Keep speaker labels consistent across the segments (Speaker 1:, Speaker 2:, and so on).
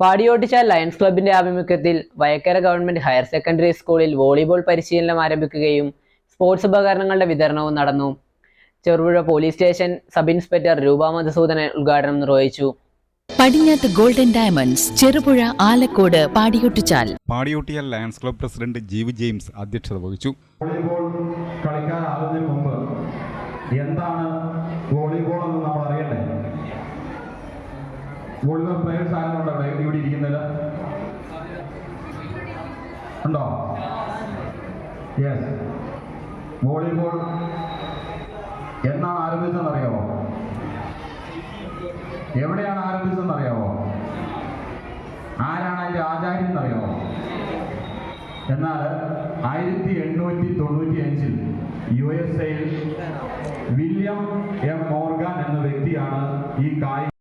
Speaker 1: Padiyottuchal lions ക്ലബിന്റെ ആഭിമുഖ്യത്തിൽ Vayakkara government higher secondary സ്കൂളിൽ വോളിബോൾ പരിശീലനം ആരംഭിക്കുകയും സ്പോർട്സ് ഉപകരണങ്ങളുടെ വിതരണവും നടന്നു. Cherupuzha police station sub inspector Roopa Madhusoodanan ഉദ്ഘാടനം നിർവഹിച്ചു.
Speaker 2: Padinjath golden diamonds Cherupuzha Alakode Padiyottuchal.
Speaker 3: Padiyottuchal lions club president Jeev James അധ്യക്ഷത വഹിച്ചു.
Speaker 4: വോളിബോൾ കളിക്കാനാവുന്നതിന് മുമ്പ് എന്താണ് വോളിബോൾ എന്ന് നമ്മൾ അറിയണ്ടേ വോളിബോൾ പ്ലെയേഴ്സ് ആരുണ്ടോ ഇവിടെ ഇരിക്കുന്നത്? ഉണ്ടോ? യെസ് വോളിബോൾ എന്നാണ് ആരംഭിച്ചതെന്ന് അറിയാമോ എവിടെയാണ് ആരംഭിച്ചതെന്ന് അറിയാമോ ആരാണ് അതിന്റെ ആചാര്യം എന്നറിയാമോ എന്നാൽ ആയിരത്തി എണ്ണൂറ്റി തൊണ്ണൂറ്റി അഞ്ചിൽ യു എസ് എയിൽ വില്യം എം മോർഗാൻ എന്ന വ്യക്തിയാണ് ഈ കായിക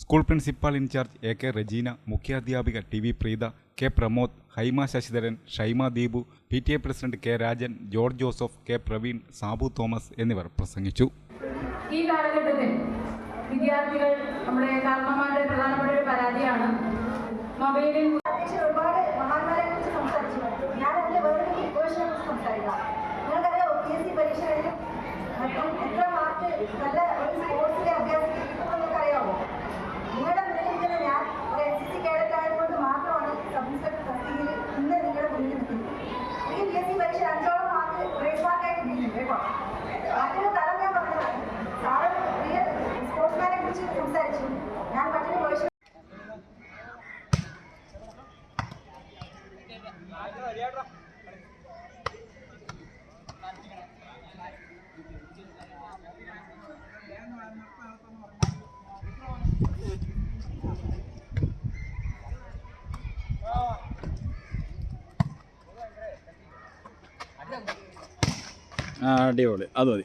Speaker 3: school principal in charge A K Regina മുഖ്യാധ്യാപിക T V Preetha K Pramod Haima Sasidharan Shaima Deepu P T A president K Rajan George Joseph K Praveen Sabu Thomas എന്നിവർ പ്രസംഗിച്ചു.
Speaker 5: ഈ കാലഘട്ടത്തിൽ വിദ്യാർത്ഥികൾ നമ്മുടെ കാർമ്മമാരുടെ പ്രധാനപ്പെട്ട ഒരു പരാതിയാണ് മൊബൈലിൽ
Speaker 6: അടിപൊളി. അത് മതി.